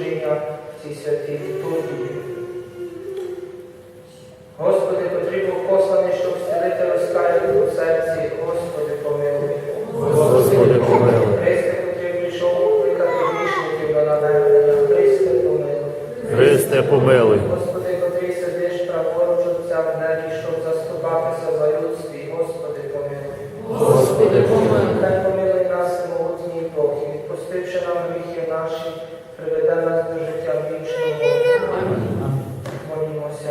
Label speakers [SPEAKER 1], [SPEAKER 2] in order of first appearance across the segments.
[SPEAKER 1] в цій святій літургії. Господи, потрібно посланий, щоб вселити розкаяти у серці, Господи, помилуй.
[SPEAKER 2] Господи, помилуй.
[SPEAKER 1] Христе, потрібно, щоб покликати грішників на навернення, Христе, помилуй.
[SPEAKER 2] Христе, помилуй.
[SPEAKER 1] Господи, котрий сидиш праворуч Отця в небі, щоб заступатися за людстві, Господи, помилуй.
[SPEAKER 3] Господи, помилуй.
[SPEAKER 1] Хай помилуй нас, могутній Бог, і відпустивши нам гріхи наші, приведе нас до життя вічного. Молімося.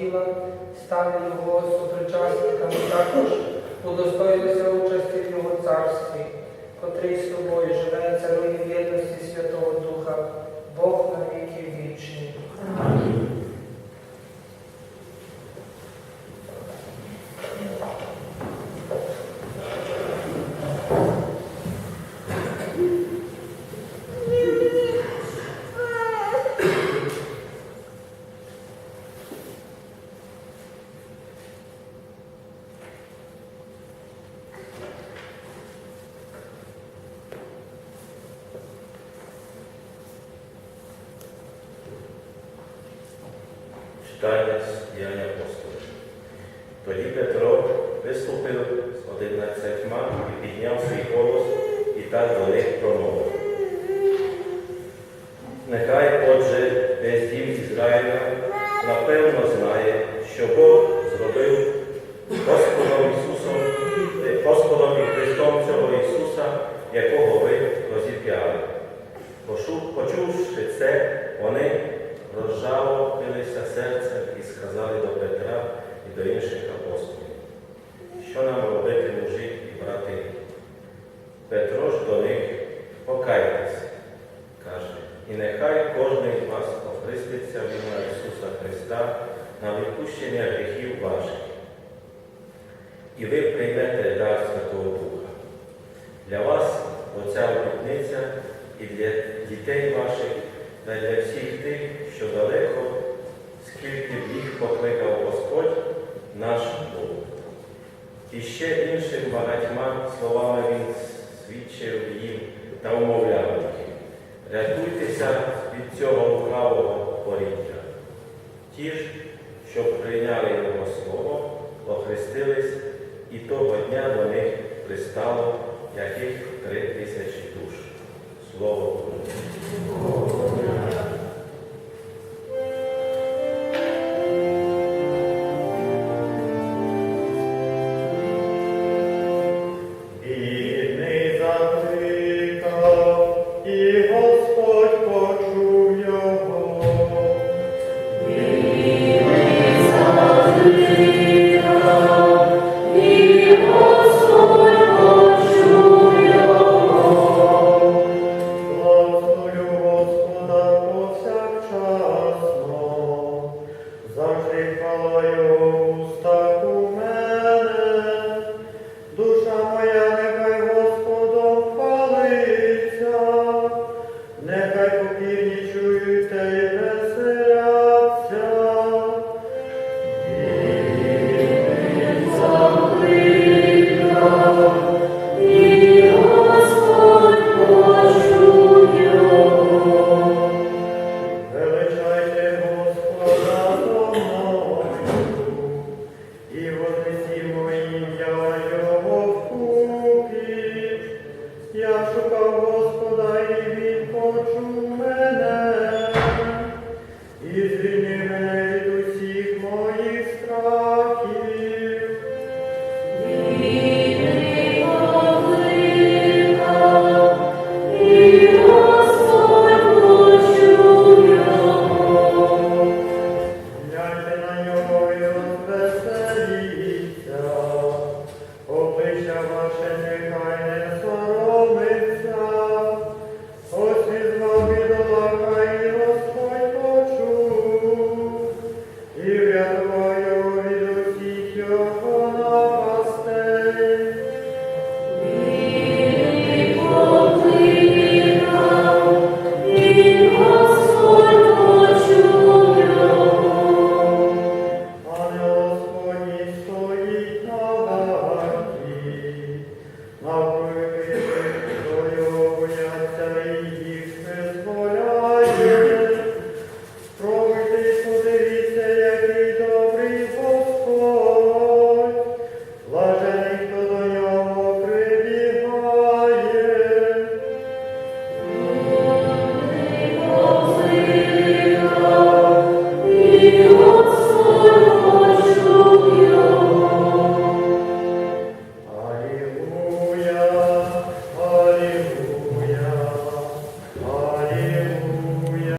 [SPEAKER 1] тіла стали Його супричасниками також удостоїлися участі в Його царстві, котрий з тобою живе царує в єдності Святого Духа, Бог на
[SPEAKER 4] Читання з діяння апостолів. Тоді Петро виступив з одинадцятьма і підняв свій голос і так до них промовив. Нехай, отже, весь дім Ізраїля напевно знає, що Бог зробив Господом Ісусом, е, Господом і Христом цього Ісуса, якого ви розіп'яли. Почувши це, вони розжалобилися серцем і сказали до Петра і до інших апостолів, що нам робити мужі і брати? Петро ж до них покайтеся, каже, і нехай кожен з вас охреститься в ім'я Ісуса Христа на відпущення гріхів ваших. І ви приймете дар Святого Духа. Для вас оця обітниця і для дітей ваших, та для всіх тих, що далеко, скільки б їх покликав Господь наш Бог. І ще іншим багатьма словами Він свідчив їм та умовляв їх. Рятуйтеся від цього лукавого поріття. Ті ж, що прийняли Його Слово, охрестились, і того дня до них пристало яких три тисячі душ. Слово Богу. І